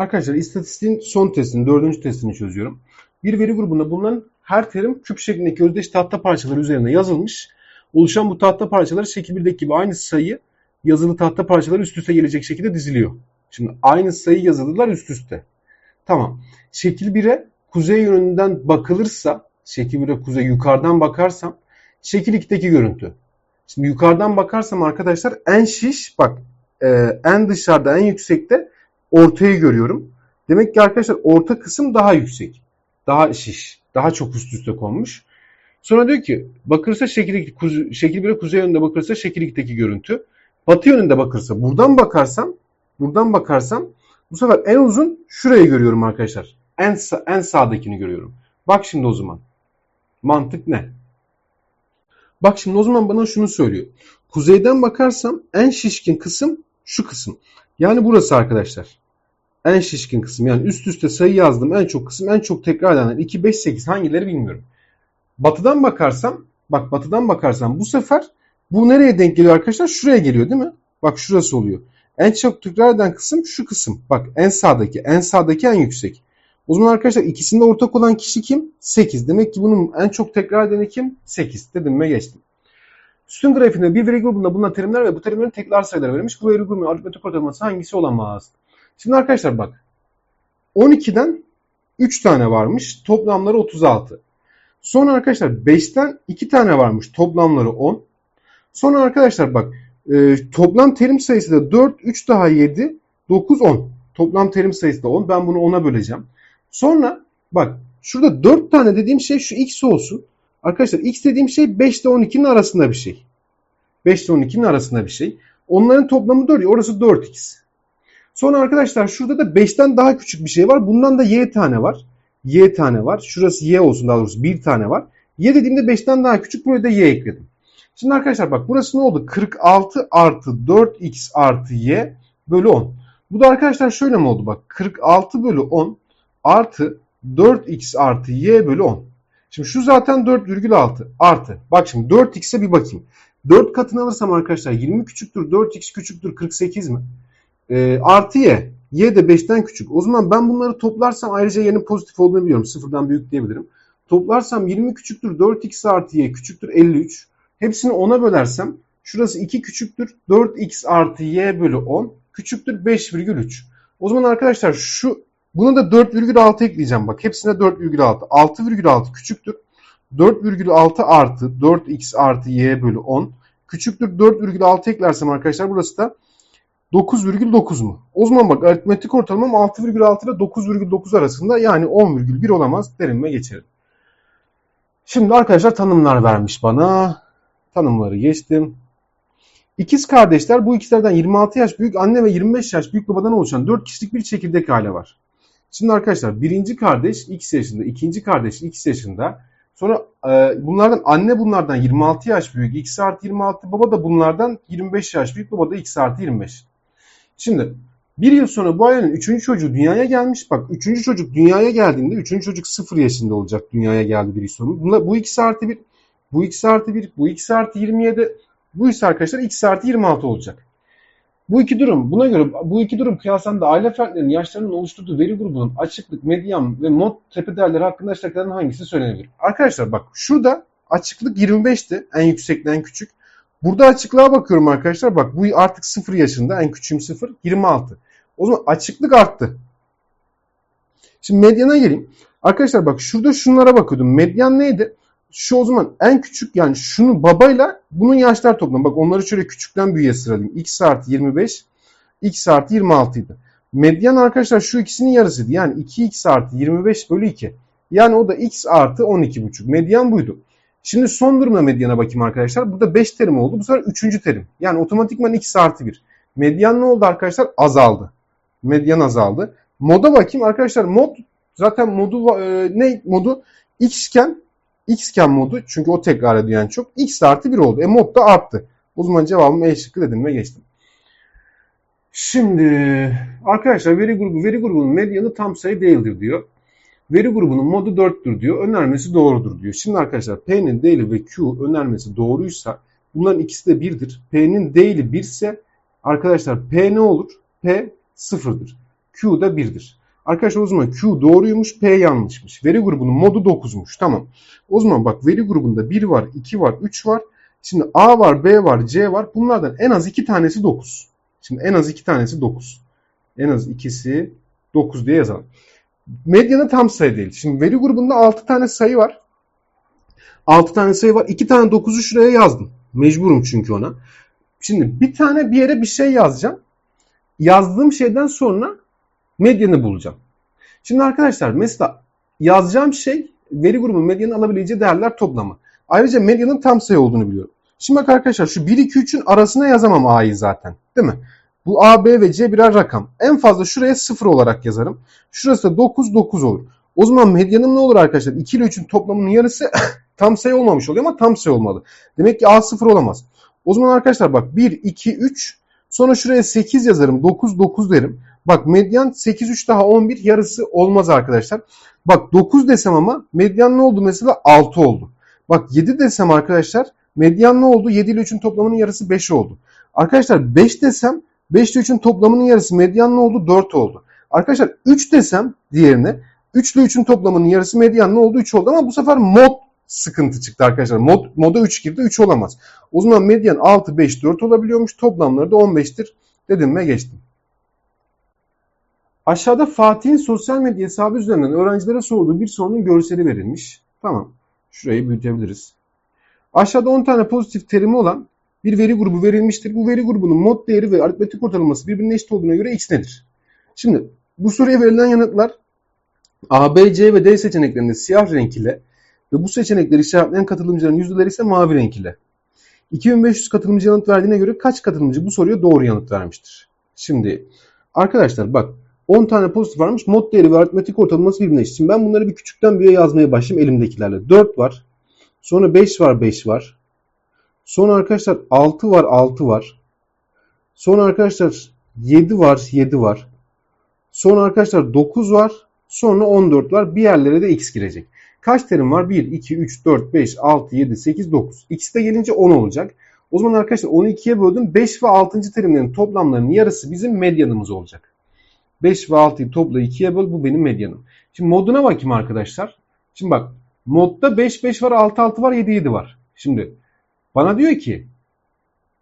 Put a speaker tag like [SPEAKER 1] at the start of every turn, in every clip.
[SPEAKER 1] Arkadaşlar istatistiğin son testini, dördüncü testini çözüyorum. Bir veri grubunda bulunan her terim küp şeklindeki özdeş tahta parçaları üzerine yazılmış. Oluşan bu tahta parçaları şekil 1'deki gibi aynı sayı yazılı tahta parçaları üst üste gelecek şekilde diziliyor. Şimdi aynı sayı yazılılar üst üste. Tamam. Şekil 1'e kuzey yönünden bakılırsa, şekil 1'e kuzey yukarıdan bakarsam şekil 2'deki görüntü. Şimdi yukarıdan bakarsam arkadaşlar en şiş bak e, en dışarıda en yüksekte ortayı görüyorum. Demek ki arkadaşlar orta kısım daha yüksek. Daha şiş. Daha çok üst üste konmuş. Sonra diyor ki bakırsa şekil 2, kuze, şekil 1'e kuzey yönünde bakırsa şekil 2'deki görüntü. Batı yönünde bakırsa buradan bakarsam buradan bakarsam bu sefer en uzun şurayı görüyorum arkadaşlar. En, en sağdakini görüyorum. Bak şimdi o zaman. Mantık ne? Bak şimdi o zaman bana şunu söylüyor. Kuzeyden bakarsam en şişkin kısım şu kısım. Yani burası arkadaşlar. En şişkin kısım. Yani üst üste sayı yazdım. En çok kısım. En çok tekrar edenler. 2, 5, 8 hangileri bilmiyorum. Batıdan bakarsam bak batıdan bakarsam bu sefer bu nereye denk geliyor arkadaşlar? Şuraya geliyor değil mi? Bak şurası oluyor. En çok tekrar eden kısım şu kısım. Bak en sağdaki. En sağdaki en yüksek. O zaman arkadaşlar ikisinde ortak olan kişi kim? 8. Demek ki bunun en çok tekrar edeni kim? 8. Dedim ve geçtim. Sütun grafiğinde bir veri grubunda bulunan terimler ve bu terimlerin tekrar sayıları verilmiş. Bu veri grubunun aritmetik ortalaması hangisi olamaz? Şimdi arkadaşlar bak. 12'den 3 tane varmış. Toplamları 36. Sonra arkadaşlar 5'ten 2 tane varmış. Toplamları 10. Sonra arkadaşlar bak e, toplam terim sayısı da 4, 3 daha 7, 9, 10. Toplam terim sayısı da 10. Ben bunu 10'a böleceğim. Sonra bak şurada 4 tane dediğim şey şu x olsun. Arkadaşlar x dediğim şey 5 ile 12'nin arasında bir şey. 5 ile 12'nin arasında bir şey. Onların toplamı 4. Orası 4x. Sonra arkadaşlar şurada da 5'ten daha küçük bir şey var. Bundan da y tane var. Y tane var. Şurası y olsun daha doğrusu bir tane var. Y dediğimde 5'ten daha küçük. Buraya da y ekledim. Şimdi arkadaşlar bak burası ne oldu? 46 artı 4x artı y bölü 10. Bu da arkadaşlar şöyle mi oldu? Bak 46 bölü 10 artı 4x artı y bölü 10. Şimdi şu zaten 4,6 artı. Bak şimdi 4x'e bir bakayım. 4 katını alırsam arkadaşlar 20 küçüktür 4x küçüktür 48 mi? E, artı y. Y de 5'ten küçük. O zaman ben bunları toplarsam ayrıca y'nin pozitif olduğunu biliyorum. Sıfırdan büyük diyebilirim. Toplarsam 20 küçüktür 4x artı y küçüktür 53. Hepsini 10'a bölersem şurası 2 küçüktür 4x artı y bölü 10 küçüktür 5,3. O zaman arkadaşlar şu buna da 4,6 ekleyeceğim. Bak hepsine 4,6. 6,6 küçüktür. 4,6 artı 4x artı y bölü 10 küçüktür 4,6 eklersem arkadaşlar burası da 9,9 mu? O zaman bak aritmetik ortalamam 6,6 ile 9,9 arasında yani 10,1 olamaz derim ve geçerim. Şimdi arkadaşlar tanımlar vermiş bana. Tanımları geçtim. İkiz kardeşler bu ikizlerden 26 yaş büyük anne ve 25 yaş büyük babadan oluşan 4 kişilik bir çekirdek aile var. Şimdi arkadaşlar birinci kardeş x yaşında, ikinci kardeş x yaşında. Sonra e, bunlardan anne bunlardan 26 yaş büyük x artı 26 baba da bunlardan 25 yaş büyük baba da x artı 25. Şimdi bir yıl sonra bu ailenin üçüncü çocuğu dünyaya gelmiş. Bak üçüncü çocuk dünyaya geldiğinde üçüncü çocuk sıfır yaşında olacak dünyaya geldi bir yıl sonra. Bunlar, bu x artı 1, bu x artı 1, bu x artı 27, bu ise arkadaşlar x artı 26 olacak. Bu iki durum, buna göre bu iki durum kıyaslandı aile fertlerinin yaşlarının oluşturduğu veri grubunun açıklık, medyan ve mod tepe değerleri hakkında aşağıdakilerden hangisi söylenebilir? Arkadaşlar bak şurada açıklık 25'ti en yüksekten en küçük. Burada açıklığa bakıyorum arkadaşlar. Bak bu artık 0 yaşında. En küçüğüm 0. 26. O zaman açıklık arttı. Şimdi medyana geleyim. Arkadaşlar bak şurada şunlara bakıyordum. Medyan neydi? Şu o zaman en küçük yani şunu babayla bunun yaşlar toplamı. Bak onları şöyle küçükten büyüğe sıralayayım. X artı 25, X artı 26 idi. Medyan arkadaşlar şu ikisinin yarısıydı. Yani 2X artı 25 bölü 2. Yani o da X artı 12,5. Medyan buydu. Şimdi son durumda medyana bakayım arkadaşlar. Burada 5 terim oldu. Bu sefer 3. terim. Yani otomatikman x artı 1. Medyan ne oldu arkadaşlar? Azaldı. Medyan azaldı. Moda bakayım arkadaşlar. Mod zaten modu e, ne modu? X iken X iken modu çünkü o tekrar ediyor yani çok. X artı 1 oldu. E mod da arttı. O zaman cevabım E şıkkı dedim ve geçtim. Şimdi arkadaşlar veri grubu veri grubunun medyanı tam sayı değildir diyor. Veri grubunun modu 4'tür diyor. Önermesi doğrudur diyor. Şimdi arkadaşlar P'nin değili ve Q önermesi doğruysa bunların ikisi de 1'dir. P'nin değili 1 ise arkadaşlar P ne olur? P sıfırdır. Q da 1'dir. Arkadaşlar o zaman Q doğruymuş, P yanlışmış. Veri grubunun modu 9'muş. Tamam. O zaman bak veri grubunda 1 var, 2 var, 3 var. Şimdi A var, B var, C var. Bunlardan en az 2 tanesi 9. Şimdi en az 2 tanesi 9. En az ikisi 9 diye yazalım. Medyanın tam sayı değil. Şimdi veri grubunda 6 tane sayı var. 6 tane sayı var. 2 tane 9'u şuraya yazdım. Mecburum çünkü ona. Şimdi bir tane bir yere bir şey yazacağım. Yazdığım şeyden sonra medyanı bulacağım. Şimdi arkadaşlar mesela yazacağım şey veri grubunun medyanın alabileceği değerler toplamı. Ayrıca medyanın tam sayı olduğunu biliyorum. Şimdi bak arkadaşlar şu 1, 2, 3'ün arasına yazamam A'yı zaten. Değil mi? Bu A, B ve C birer rakam. En fazla şuraya 0 olarak yazarım. Şurası da 9, 9 olur. O zaman medyanım ne olur arkadaşlar? 2 ile 3'ün toplamının yarısı tam sayı olmamış oluyor ama tam sayı olmalı. Demek ki A 0 olamaz. O zaman arkadaşlar bak 1, 2, 3 sonra şuraya 8 yazarım. 9, 9 derim. Bak medyan 8, 3 daha 11 yarısı olmaz arkadaşlar. Bak 9 desem ama medyan ne oldu mesela? 6 oldu. Bak 7 desem arkadaşlar medyan ne oldu? 7 ile 3'ün toplamının yarısı 5 oldu. Arkadaşlar 5 desem 5 ile 3'ün toplamının yarısı medyan ne oldu? 4 oldu. Arkadaşlar 3 desem diğerine 3 ile 3'ün toplamının yarısı medyan ne oldu? 3 oldu ama bu sefer mod sıkıntı çıktı arkadaşlar. Mod, moda 3 girdi 3 olamaz. O zaman medyan 6, 5, 4 olabiliyormuş. Toplamları da 15'tir dedim ve geçtim. Aşağıda Fatih'in sosyal medya hesabı üzerinden öğrencilere sorduğu bir sorunun görseli verilmiş. Tamam. Şurayı büyütebiliriz. Aşağıda 10 tane pozitif terimi olan bir veri grubu verilmiştir. Bu veri grubunun mod değeri ve aritmetik ortalaması birbirine eşit olduğuna göre x nedir? Şimdi bu soruya verilen yanıtlar A, B, C ve D seçeneklerinde siyah renk ile ve bu seçenekleri işaretleyen katılımcıların yüzdeleri ise mavi renk ile. 2500 katılımcı yanıt verdiğine göre kaç katılımcı bu soruya doğru yanıt vermiştir? Şimdi arkadaşlar bak 10 tane pozitif varmış. Mod değeri ve aritmetik ortalaması birbirine eşit. Şimdi ben bunları bir küçükten büyüğe yazmaya başlayayım elimdekilerle. 4 var. Sonra 5 var 5 var. Sonra arkadaşlar 6 var 6 var. Sonra arkadaşlar 7 var 7 var. Sonra arkadaşlar 9 var. Sonra 14 var. Bir yerlere de x girecek. Kaç terim var? 1, 2, 3, 4, 5, 6, 7, 8, 9. X'te de gelince 10 olacak. O zaman arkadaşlar 10'u 2'ye böldüm. 5 ve 6. terimlerin toplamlarının yarısı bizim medyanımız olacak. 5 ve 6'yı topla 2'ye böl. Bu benim medyanım. Şimdi moduna bakayım arkadaşlar. Şimdi bak modda 5, 5 var, 6, 6 var, 7, 7 var. Şimdi bana diyor ki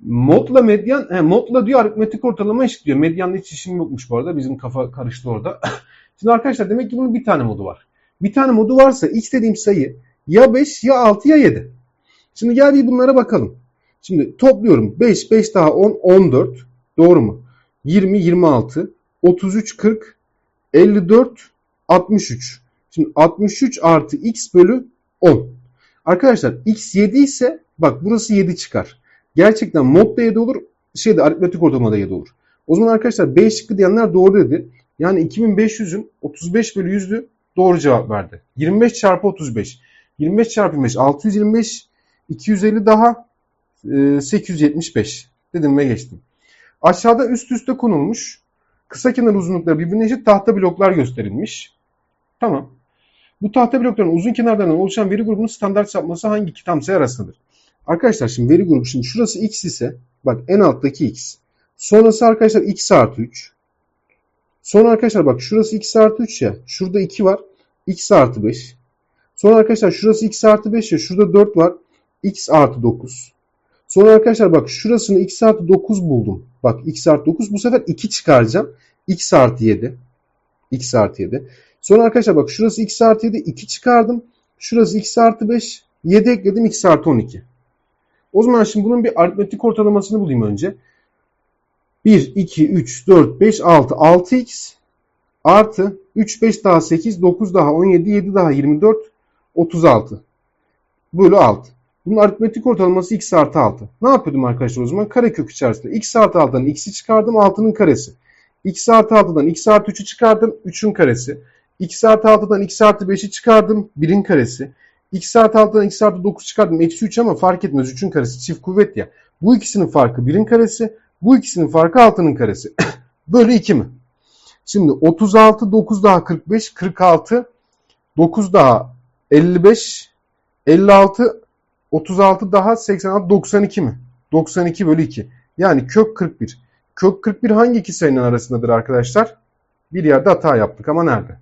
[SPEAKER 1] modla medyan, he, modla diyor aritmetik ortalama eşit diyor. Medyanla hiç işim yokmuş bu arada. Bizim kafa karıştı orada. Şimdi arkadaşlar demek ki bunun bir tane modu var. Bir tane modu varsa x dediğim sayı ya 5 ya 6 ya 7. Şimdi gel bir bunlara bakalım. Şimdi topluyorum. 5, 5 daha 10, 14. Doğru mu? 20, 26, 33, 40, 54, 63. Şimdi 63 artı x bölü 10. Arkadaşlar x 7 ise bak burası 7 çıkar. Gerçekten mod da 7 olur. Şeyde aritmetik ortalama da 7 olur. O zaman arkadaşlar B şıkkı diyenler doğru dedi. Yani 2500'ün 35 bölü 100'ü doğru cevap verdi. 25 çarpı 35. 25 çarpı 5 625 250 daha e, 875 dedim ve geçtim. Aşağıda üst üste konulmuş kısa kenar uzunlukları birbirine eşit tahta bloklar gösterilmiş. Tamam. Bu tahta blokların uzun kenarlarından oluşan veri grubunun standart sapması hangi iki tam sayı arasındadır? Arkadaşlar şimdi veri grubu şimdi şurası x ise bak en alttaki x. Sonrası arkadaşlar x artı 3. Sonra arkadaşlar bak şurası x artı 3 ya. Şurada 2 var. x artı 5. Sonra arkadaşlar şurası x artı 5 ya. Şurada 4 var. x artı 9. Sonra arkadaşlar bak şurasını x artı 9 buldum. Bak x artı 9 bu sefer 2 çıkaracağım. x artı 7. x artı 7. Sonra arkadaşlar bak şurası x artı 7 2 çıkardım. Şurası x artı 5 7 ekledim x artı 12. O zaman şimdi bunun bir aritmetik ortalamasını bulayım önce. 1, 2, 3, 4, 5, 6. 6x artı 3, 5 daha 8, 9 daha 17, 7 daha 24, 36. Bölü 6. Bunun aritmetik ortalaması x artı 6. Ne yapıyordum arkadaşlar o zaman? Karekök içerisinde x artı 6'dan x'i çıkardım 6'nın karesi. x artı 6'dan x artı 3'ü çıkardım 3'ün karesi. x artı 6'dan x artı 5'i çıkardım 1'in karesi. X artı 6'dan x artı 9 çıkardım eksi 3 ama fark etmez 3'ün karesi çift kuvvet ya. Bu ikisinin farkı 1'in karesi. Bu ikisinin farkı 6'nın karesi. Bölü 2 mi? Şimdi 36, 9 daha 45, 46, 9 daha 55, 56, 36 daha 86, 92 mi? 92 bölü 2. Yani kök 41. Kök 41 hangi iki sayının arasındadır arkadaşlar? Bir yerde hata yaptık ama nerede?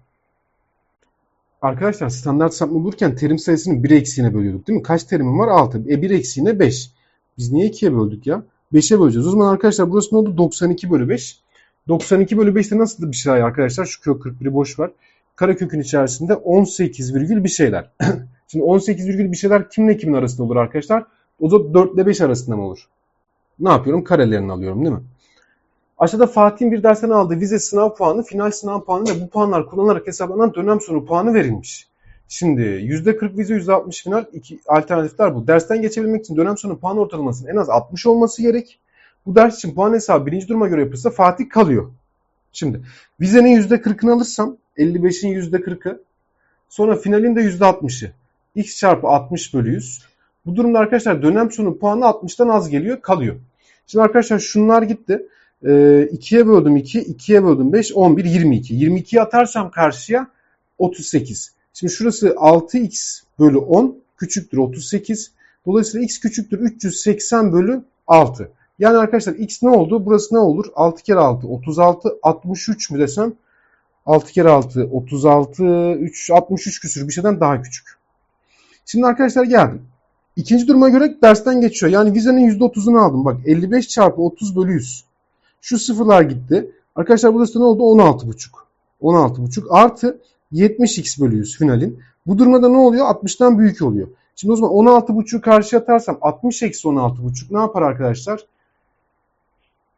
[SPEAKER 1] Arkadaşlar standart sapma bulurken terim sayısını 1 eksiğine bölüyorduk değil mi? Kaç terimim var? 6. E 1 eksiğine 5. Biz niye 2'ye böldük ya? 5'e böleceğiz. O zaman arkadaşlar burası ne oldu? 92 bölü 5. 92 bölü 5'te nasıl bir şey arkadaşlar? Şu kök 41'i boş var. Karekökün içerisinde 18 virgül bir şeyler. Şimdi 18 virgül bir şeyler kimle kimin arasında olur arkadaşlar? O da 4 ile 5 arasında mı olur? Ne yapıyorum? Karelerini alıyorum değil mi? Aşağıda Fatih'in bir dersten aldığı vize sınav puanı, final sınav puanı ve bu puanlar kullanılarak hesaplanan dönem sonu puanı verilmiş. Şimdi %40 vize, %60 final iki alternatifler bu. Dersten geçebilmek için dönem sonu puan ortalamasının en az 60 olması gerek. Bu ders için puan hesabı birinci duruma göre yapılırsa Fatih kalıyor. Şimdi vizenin %40'ını alırsam 55'in %40'ı sonra finalin de %60'ı. X çarpı 60 bölü 100. Bu durumda arkadaşlar dönem sonu puanı 60'tan az geliyor kalıyor. Şimdi arkadaşlar şunlar gitti. Ee, 2'ye böldüm 2, 2'ye böldüm 5, 11, 22. 22'yi atarsam karşıya 38. Şimdi şurası 6x bölü 10 küçüktür 38. Dolayısıyla x küçüktür 380 bölü 6. Yani arkadaşlar x ne oldu? Burası ne olur? 6 kere 6 36 63 mü desem? 6 kere 6 36 3 63 küsür bir şeyden daha küçük. Şimdi arkadaşlar geldim. İkinci duruma göre dersten geçiyor. Yani vizenin %30'unu aldım. Bak 55 çarpı 30 bölü 100. Şu sıfırlar gitti. Arkadaşlar burası ne oldu? 16,5. 16,5 artı 70x bölü 100 finalin. Bu durumda ne oluyor? 60'tan büyük oluyor. Şimdi o zaman 16,5'u karşıya atarsam 60 eksi 16,5 ne yapar arkadaşlar?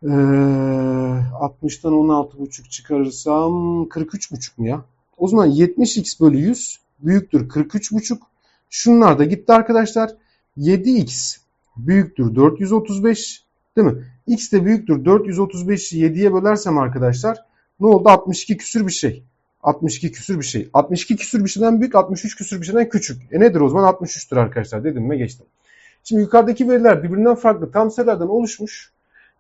[SPEAKER 1] Ee, 60'tan 16,5 çıkarırsam 43,5 mu ya? O zaman 70x bölü 100 büyüktür 43,5. Şunlar da gitti arkadaşlar. 7x büyüktür 435 değil mi? x de büyüktür 435'i 7'ye bölersem arkadaşlar ne oldu? 62 küsür bir şey. 62 küsür bir şey. 62 küsür bir şeyden büyük, 63 küsür bir şeyden küçük. E nedir o zaman? 63'tür arkadaşlar dedim ve geçtim. Şimdi yukarıdaki veriler birbirinden farklı tam sayılardan oluşmuş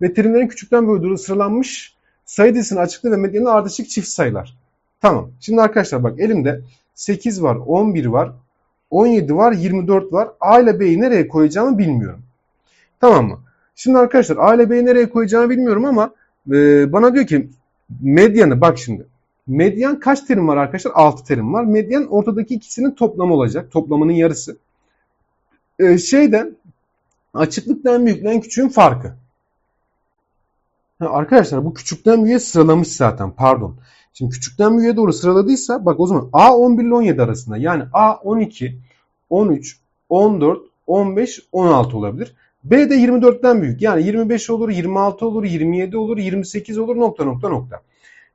[SPEAKER 1] ve terimlerin küçükten böyle sıralanmış sayı dizisinin açıklığı ve medyanın ardışık çift sayılar. Tamam. Şimdi arkadaşlar bak elimde 8 var, 11 var, 17 var, 24 var. A ile B'yi nereye koyacağımı bilmiyorum. Tamam mı? Şimdi arkadaşlar A ile B'yi nereye koyacağımı bilmiyorum ama e, bana diyor ki medyanı bak şimdi. Medyan kaç terim var arkadaşlar? 6 terim var. Medyan ortadaki ikisinin toplamı olacak. Toplamının yarısı. E, şeyden açıklıktan büyükten küçüğün farkı. Ha, arkadaşlar bu küçükten büyüğe sıralamış zaten. Pardon. Şimdi küçükten büyüğe doğru sıraladıysa bak o zaman A 11 ile 17 arasında. Yani A 12, 13, 14, 15, 16 olabilir. B de 24'ten büyük. Yani 25 olur, 26 olur, 27 olur, 28 olur nokta nokta nokta.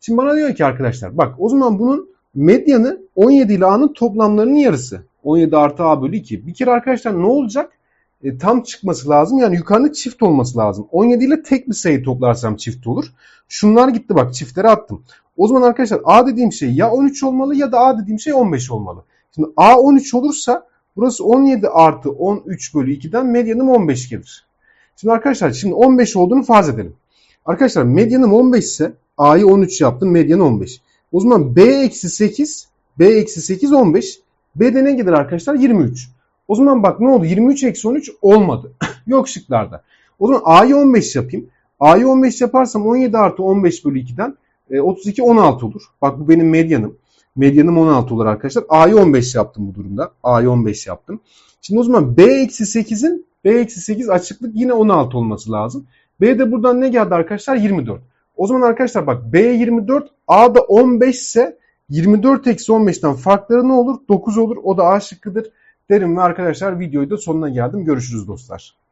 [SPEAKER 1] Şimdi bana diyor ki arkadaşlar bak o zaman bunun medyanı 17 ile A'nın toplamlarının yarısı. 17 artı A bölü 2. Bir kere arkadaşlar ne olacak? E, tam çıkması lazım. Yani yukarıda çift olması lazım. 17 ile tek bir sayı toplarsam çift olur. Şunlar gitti bak çiftlere attım. O zaman arkadaşlar A dediğim şey ya 13 olmalı ya da A dediğim şey 15 olmalı. Şimdi A 13 olursa burası 17 artı 13 bölü 2'den medyanım 15 gelir. Şimdi arkadaşlar şimdi 15 olduğunu farz edelim. Arkadaşlar medyanım 15 ise A'yı 13 yaptım medyanı 15. O zaman B eksi 8 B eksi 8 15. B'de ne gelir arkadaşlar? 23. O zaman bak ne oldu? 23 eksi 13 olmadı. Yok şıklarda. O zaman A'yı 15 yapayım. A'yı 15 yaparsam 17 artı 15 bölü 2'den 32 16 olur. Bak bu benim medyanım. Medyanım 16 olur arkadaşlar. A'yı 15 yaptım bu durumda. A'yı 15 yaptım. Şimdi o zaman B eksi 8'in B eksi 8 açıklık yine 16 olması lazım. B'de buradan ne geldi arkadaşlar? 24. O zaman arkadaşlar bak B 24 A da 15 ise 24 eksi 15'ten farkları ne olur? 9 olur. O da A şıkkıdır derim ve arkadaşlar videoyu da sonuna geldim. Görüşürüz dostlar.